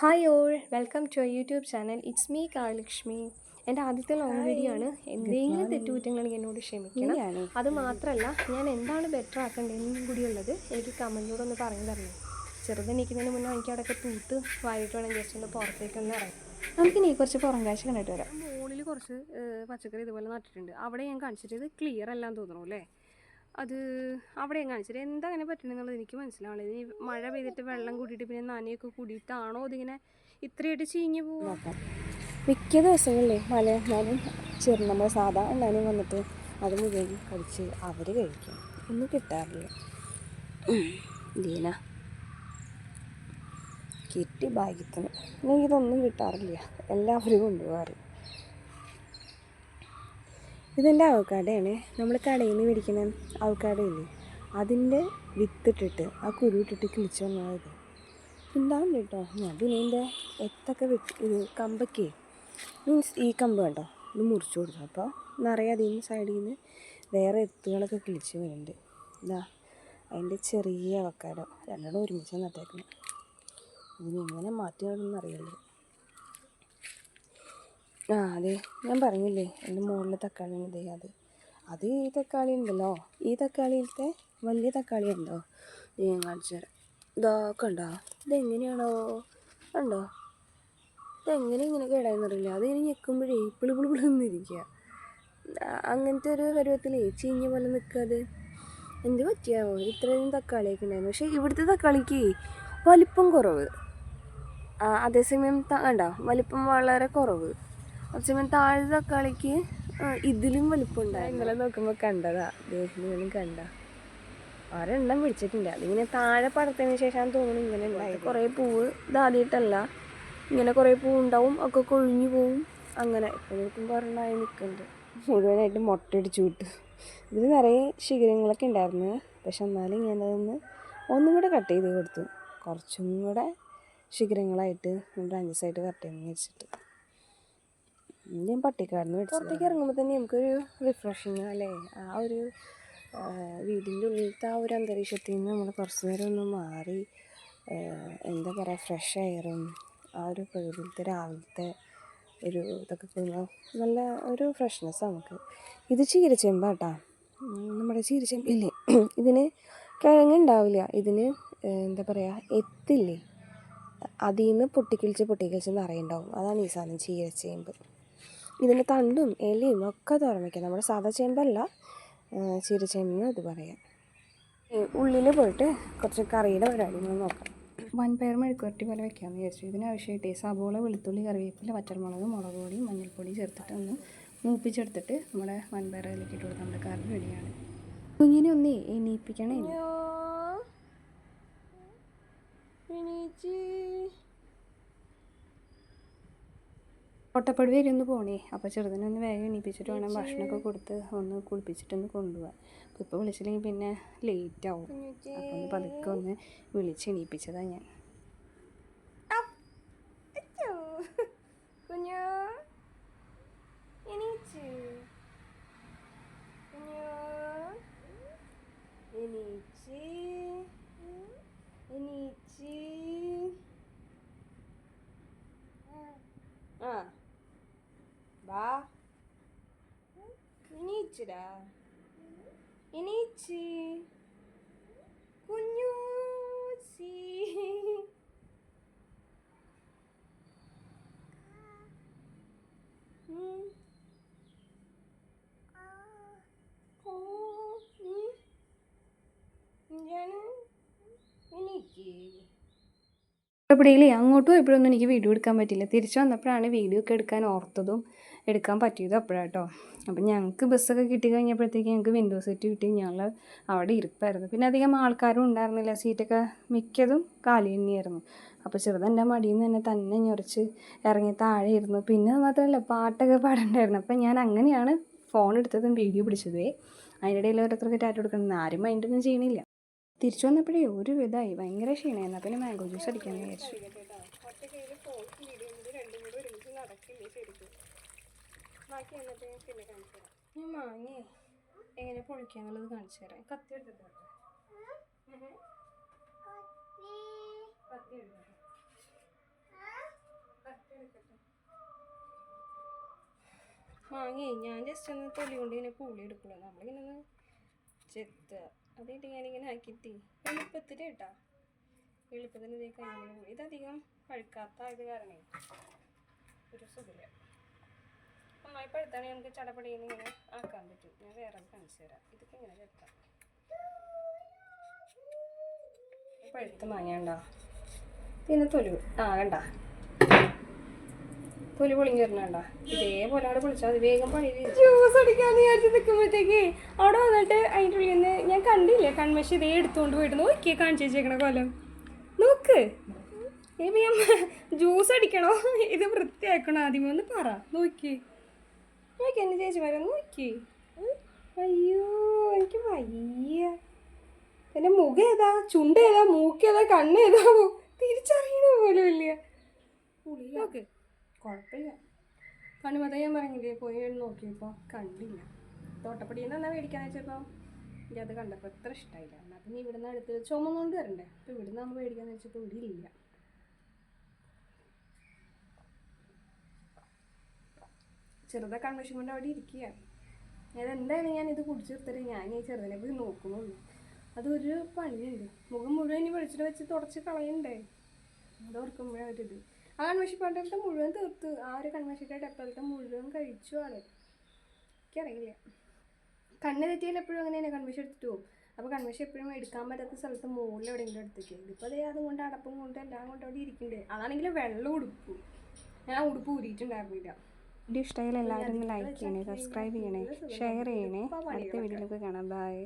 Hi all welcome to YouTube channel it's me Kalalakshmi എന്റെ ആദ്യത്തെ long video ആണ്. എന്തെങ്കിലും തെറ്റുകുറ്റങ്ങളെങ്കിൽ എന്നോട് ക്ഷമിക്കണം. അത് മാത്രമല്ല ഞാൻ എന്താണ് ബെറ്റർ ആക്കേണ്ടതെന്നും കൂടിയുള്ളത് എനിക്ക് കമന്റിലൂടെ ഒന്ന് പറഞ്ഞു തരണം. ചെറുത് നിൽക്കുന്നതിന് മുന്നേ എനിക്ക് അവിടെയൊക്കെ തൂത്ത് വായിട്ട് വേണം ജസ്റ്റ് ഒന്ന് പുറത്തേക്ക് ഒന്ന് ഇറങ്ങി നമുക്കിനി കുറച്ച് പുറം കാഴ്ച കണ്ടിട്ട് വരാം. മുകളിൽ കുറച്ച് പച്ചക്കറി ഇതുപോലെ നട്ടിട്ടുണ്ട്. അവിടെ ഞാൻ കാണിച്ചിട്ട് ഇത് ക്ലിയർ അല്ലാന്ന് തോന്നുന്നു അല്ലേ? അത് അവിടെ ഞാൻ കാണിച്ചത് എന്താ അങ്ങനെ പറ്റണെന്നുള്ളത് എനിക്ക് മനസ്സിലാവില്ല ഇനി മഴ പെയ്തിട്ട് വെള്ളം കൂടിയിട്ട് പിന്നെ നനയൊക്കെ കൂടിയിട്ടാണോ ഇതിങ്ങനെ ഇത്രയായിട്ട് ചീഞ്ഞു പോകും മിക്ക ദിവസങ്ങളിലേ മലയാളം ചെറു നമ്മുടെ സാധാ ഉണ്ടാനും വന്നിട്ട് അത് മുഴുവൻ കടിച്ച് അവർ കഴിക്കും. ഒന്നും കിട്ടാറില്ല. ദീന. കിട്ടി ഭാഗ്യത്തിന്. ഇതൊന്നും കിട്ടാറില്ല. എല്ലാവരും കൊണ്ടുപോകാറ്. ഇതെന്റെ അവക്കാടയാണ്. നമ്മൾ കടയിൽ നിന്ന് മേടിക്കുന്ന അവക്കാട ഇല്ലേ അതിന്റെ വിത്തിട്ടിട്ട് ആ കുരു ഇട്ടിട്ട് കിളിച്ച് വന്നത് ഉണ്ടാവും കേട്ടോ ഞാൻ പിന്നെ ഇതിന്റെ എത്തൊക്കെ വിട്ട് ഇത് കമ്പൊക്കെ. മീൻസ് ഈ കമ്പ് കണ്ടോ? ഇത് മുറിച്ചു കൊടുത്തു. അപ്പോൾ നിറയെ അതിൽ നിന്ന് സൈഡിൽ നിന്ന് വേറെ എത്തുകളൊക്കെ കിളിച്ച് വരുന്നുണ്ട്. ഇതാ അതിന്റെ ചെറിയ അവക്കാടോ. രണ്ടെണ്ണം ഒരുമിച്ച് നട്ടേക്കണം ഇതിനെങ്ങനെ മാറ്റി നടണമെന്ന് അറിയില്ല ആ അതെ. ഞാൻ പറഞ്ഞില്ലേ എന്റെ മുകളിലെ തക്കാളി ഉണ്ട് അത്. അത് ഈ തക്കാളി ഉണ്ടല്ലോ. ഈ തക്കാളിയിലത്തെ വലിയ തക്കാളി ഉണ്ടോ? ഇത് ഞാൻ കാണിച്ചു തരാം. ഇതൊക്കെ ഉണ്ടോ ഇതെങ്ങനെയാണോ? ഉണ്ടോ ഇതെങ്ങനെ ഇങ്ങനെ കേടായെന്നറിയില്ല അത് ഇനി ഞെക്കുമ്പോഴേ പിളിന്നിരിക്കുക അങ്ങനത്തെ ഒരു പരുവത്തിലേ ചീഞ്ഞ പോലെ നിൽക്കാതെ എന്ത് പറ്റിയാവോ ഇത്രയും തക്കാളിയൊക്കെ ഉണ്ടായിരുന്നു. പക്ഷേ ഇവിടുത്തെ തക്കാളിക്ക് വലിപ്പം കുറവ്. അതേസമയം വേണ്ട വലിപ്പം വളരെ കുറവ്. അതേസമയം താഴെ തക്കാളിക്ക് ഇതിലും വലിപ്പം ഉണ്ടായിരുന്നു ഇന്നലെ നോക്കുമ്പോൾ കണ്ടതാ. ദേഹം കണ്ട. ഒരെണ്ണം പിടിച്ചിട്ടുണ്ട്. അതിങ്ങനെ താഴെ പടത്തതിന് ശേഷം തോന്നുന്നു ഇങ്ങനെ കുറെ കുറേ പൂവ് ഇതാദ്യമായിട്ടല്ല ഇങ്ങനെ കുറേ പൂവ് ഉണ്ടാവും ഒക്കെ കൊഴിഞ്ഞു പോവും. അങ്ങനെ ഇപ്പം നോക്കുമ്പോൾ ഒരെണ്ണമായി നിൽക്കുന്നുണ്ട്. മുഴുവനായിട്ട് മുട്ടയടിച്ചു വിട്ടു. ഇതിൽ നിറയെ ശിഖരങ്ങളൊക്കെ ഉണ്ടായിരുന്നു. പക്ഷെ എന്നാലും ഞാനതൊന്ന് ഒന്നും കൂടെ കട്ട് ചെയ്ത് കൊടുത്തു. കുറച്ചും കൂടെ ശിഖരങ്ങളായിട്ട് ബ്രാഞ്ചസ് ആയിട്ട് കട്ട് ചെയ്യുന്നു വെച്ചിട്ട്. ഞാൻ പട്ടിക്കാടിന് പുറത്തേക്ക് ഇറങ്ങുമ്പോൾ തന്നെ നമുക്കൊരു റിഫ്രഷിങ് അല്ലേ? ആ ഒരു വീടിന്റെ ഉള്ളിലത്തെ ആ ഒരു അന്തരീക്ഷത്തിൽ നിന്ന് നമ്മൾ കുറച്ച് നേരം ഒന്ന് മാറി എന്താ പറയുക ഫ്രഷ് എയറും ആ ഒരു പ്രകൃതിയിലത്തെ രാവിലത്തെ ഒരു ഇതൊക്കെ കഴിയുമ്പോൾ നല്ല ഒരു ഫ്രഷ്നെസ് നമുക്ക്. ഇത് ചീരച്ചെമ്പാട്ടാ നമ്മുടെ ചീരച്ചെമ്പില്ലേ ഇതിന് കിഴങ്ങുണ്ടാവില്ല ഇതിന് എന്താ പറയുക എത്തില്ലേ? അതിൽ നിന്ന് പൊട്ടിക്കിളിച്ച് പൊട്ടിക്കിളിച്ച് നിറയുണ്ടാവും. അതാണ് ഈ സാധനം ചീരച്ചേമ്പ്. ഇതിന്റെ തണ്ടും ഇലയും ഒക്കെ തുറന്നിക്കുക നമ്മുടെ സാധാ ചേമ്പല്ല ചീരച്ചേമ്പെന്ന് ഇത് പറയാം. ഉള്ളിൽ പോയിട്ട് കുറച്ച് കറിയുടെ പരിപാടികൾ നോക്കാം. വൻപയർ മെഴുക്കുവരട്ടി പോലെ വെക്കാമെന്ന് വിചാരിച്ചു. ഇതിനാവശ്യമായിട്ട് സബോള വെളുത്തുള്ളി കറിവേപ്പില പച്ചമുളക് മുളക് പൊടി മഞ്ഞൾപ്പൊടി ചേർത്തിട്ട് ഒന്ന് മൂപ്പിച്ചെടുത്തിട്ട് നമ്മുടെ വൻപയർ അതിലേക്ക് ഇട്ട് കൊടുത്താൽ നമ്മുടെ കറി റെഡിയാണ്. കുഞ്ഞിനെ ഒന്നേ എണീപ്പിക്കണേ. ഇനി. കോട്ടപ്പടി വരെ ഒന്ന് പോണേ അപ്പോൾ ചെറുതിനൊന്ന് വേഗം എണീപ്പിച്ചിട്ട് വേണം ഭക്ഷണമൊക്കെ കൊടുത്ത് ഒന്ന് കുളിപ്പിച്ചിട്ടൊന്ന് കൊണ്ടുപോകാൻ അപ്പോൾ ഇപ്പോൾ വിളിച്ചില്ലെങ്കിൽ പിന്നെ ലേറ്റ് ആവും. അപ്പോൾ ഒന്ന് പതുക്കെ ഒന്ന് വിളിച്ച് എണീപ്പിച്ചതാണ് ഞാൻ. കുഞ്ഞു. എണീച്ച്. കുഞ്ഞു. എണീച്ച്. എണീച്ച്. ആ. വാ ഇനിച്ചി എണീച്ച് കുഞ്ഞു സീ ഉം. ഓ, ഉം. എന്താണ്? എണീക്ക്. അങ്ങോട്ടും എപ്പോഴൊന്നും എനിക്ക് വീഡിയോ എടുക്കാൻ പറ്റില്ല തിരിച്ചു വന്നപ്പോഴാണ് വീഡിയോ ഒക്കെ എടുക്കാൻ ഓർത്തതും എടുക്കാൻ പറ്റിയതും അപ്പോഴാട്ടോ. അപ്പം ഞങ്ങൾക്ക് ബസ്സൊക്കെ കിട്ടി കഴിഞ്ഞപ്പോഴത്തേക്ക് ഞങ്ങൾക്ക് വിൻഡോ സീറ്റ് കിട്ടി. ഞങ്ങൾ അവിടെ ഇരിപ്പായിരുന്നു. പിന്നെ അധികം ആൾക്കാരും ഉണ്ടായിരുന്നില്ല. സീറ്റൊക്കെ മിക്കതും കാലി തന്നെയായിരുന്നു. അപ്പോൾ ചെറുതെന്റെ മടിയിൽ നിന്ന് തന്നെ തന്നെ ഞൊറിച്ച് ഇറങ്ങി താഴെ ഇരുന്നു. പിന്നെ മാത്രമല്ല പാട്ടൊക്കെ പാടണ്ടായിരുന്നു. അപ്പം ഞാൻ അങ്ങനെയാണ് ഫോൺ എടുത്തതും വീഡിയോ പിടിച്ചതേ. അതിന്റെ ഇടയിൽ ഓരോരുത്തർക്ക് ടാറ്റ കൊടുക്കണം. ആരും മൈൻഡൊന്നും ചെയ്യണില്ല. തിരിച്ചു വന്നപ്പോഴേ ഒരു വിധമായി ഭയങ്കര ക്ഷീണമായിരുന്നു പിന്നെ മാംഗോ ജ്യൂസ് അടിക്കാൻ വിചാരിച്ചു. ബാക്കി ഞാൻ എങ്ങനെ പൊളിക്കാന്നുള്ളത് കാണിച്ചു തരാം. കത്തി കത്തി എടുക്കട്ടെ കത്തി മാങ്ങേ ഞാൻ ജസ്റ്റ് ഒന്ന് തൊലി കൊണ്ട് ഇങ്ങനെ പൂളി എടുക്കുള്ളൂ. നമ്മളിങ്ങനെ ഒന്ന് ചെത്ത്. അതിട്ട് ഞാനിങ്ങനെ ആക്കിയിട്ട് എളുപ്പത്തിൽ കേട്ടാ എളുപ്പത്തിന് ഇതേ കഴിഞ്ഞ ഇതധികം അധികം പഴുക്കാത്ത ഇത് കാരണേ ഒരു സുഖമില്ല. നന്നായി പഴുത്താണ് നമുക്ക് ചടപടിയിൽ ഇങ്ങനെ ആക്കാൻ പറ്റും. ഞാൻ വേറെ കാണിച്ചു തരാം. ഇതൊക്കെ ഇങ്ങനെ ചെത്താം മാങ്ങ ഉണ്ടോ പിന്നെ തൊലി ആ കണ്ട. തൊലി പൊളിഞ്ഞു വരണണ്ട? ഇതേപോലെ അവിടെ പൊളിച്ചാൽ അത് വേഗം ജ്യൂസ് അടിക്കാന്ന് വിചാരിച്ച് നിൽക്കുമ്പോഴത്തേക്ക് അവിടെ വന്നിട്ട് അതിന്റെ ഉള്ളിൽ നിന്ന് ഞാൻ കണ്ടില്ലേ കൺമശി ഇതേ എടുത്തുകൊണ്ട് പോയിട്ട് നോക്കിയേ കാണിച്ചു വെച്ചേക്കണ കൊല്ലം. നോക്ക്. ഏബി ജ്യൂസ് അടിക്കണോ? ഇത് വൃത്തിയാക്കണോ ആദ്യമേ ഒന്ന് പറ. നോക്കി നോക്കി ചേച്ചി വരാൻ നോക്കി. അയ്യോ എനിക്ക് വയ്യ. എന്റെ മുഖം ഏതാ? ചുണ്ട് ഏതാ? മൂക്ക് ഏതാ? കണ്ണ് ഏതാ? തിരിച്ചറിയണ പോലും ഇല്ല നോക്ക്. കുഴപ്പമില്ല. കണ്ണുമത ഞാൻ പറഞ്ഞില്ലേ പോയി നോക്കിയപ്പോൾ കണ്ടില്ല. തോട്ടപ്പടിയിൽ നിന്ന് എന്നാ മേടിക്കാന്ന് വെച്ചപ്പോൾ എനിക്കത് കണ്ടപ്പോൾ എത്ര ഇഷ്ടമായില്ല എന്നാൽ പിന്നെ ഇവിടുന്ന് അടുത്ത് ചുമന്നുകൊണ്ട് വരണ്ടേ? അപ്പോൾ ഇവിടുന്ന് നമ്മൾ മേടിക്കാന്ന് വെച്ചപ്പോൾ ഇവിടെ ഇല്ല. ചെറുതെ കൺവെഷൻ കൊണ്ട് അവിടെ ഇരിക്കുക ഞാൻ എന്തായാലും ഞാൻ ഇത് കുടിച്ചു തീർത്തിട്ട് ഞാൻ ഈ ചെറുതിനെ പോയി നോക്കുന്നുള്ളൂ. അതൊരു പണിയുണ്ട് മുഖം മുഴുവൻ ഇനി വെളിച്ചിട്ട് വെച്ച് തുടച്ച് കളയണ്ടേ? അതോർക്കുമ്പോഴേ ഒരിത് ആ കൺവെഷൻ പണ്ടത്തെ മുഴുവൻ തീർത്ത്. ആ ഒരു കൺവെഷന്റെ ഡെപ്പലത്തെ മുഴുവൻ കഴിച്ചു ആണ്. എനിക്കറിയില്ല. കണ്ണ് തെറ്റിയാൽ എപ്പോഴും അങ്ങനെ തന്നെ കൺവെഷൻ എടുത്തിട്ട് പോകും? അപ്പോൾ കൺവെഷൻ എപ്പോഴും എടുക്കാൻ പറ്റാത്ത സ്ഥലത്ത് മുകളിൽ എവിടെയെങ്കിലും എടുത്തേക്ക് ഇതിപ്പോൾ അതേ അതുകൊണ്ട് അടപ്പും കൊണ്ട് എല്ലാം കൊണ്ട് അവിടെ ഇരിക്കണ്ടേ അതാണെങ്കിൽ വെള്ളം ഉടുപ്പ്. ഞാൻ ഉടുപ്പ് ഊരിയിട്ടുണ്ടായിരുന്നില്ല. വീഡിയോ ഇഷ്ടമായാലും എല്ലാവരും ലൈക്ക് ചെയ്യണേ സബ്സ്ക്രൈബ് ചെയ്യണേ ഷെയർ ചെയ്യണേ. അടുത്ത വീഡിയോയിലൊക്കെ കാണാം. ബൈ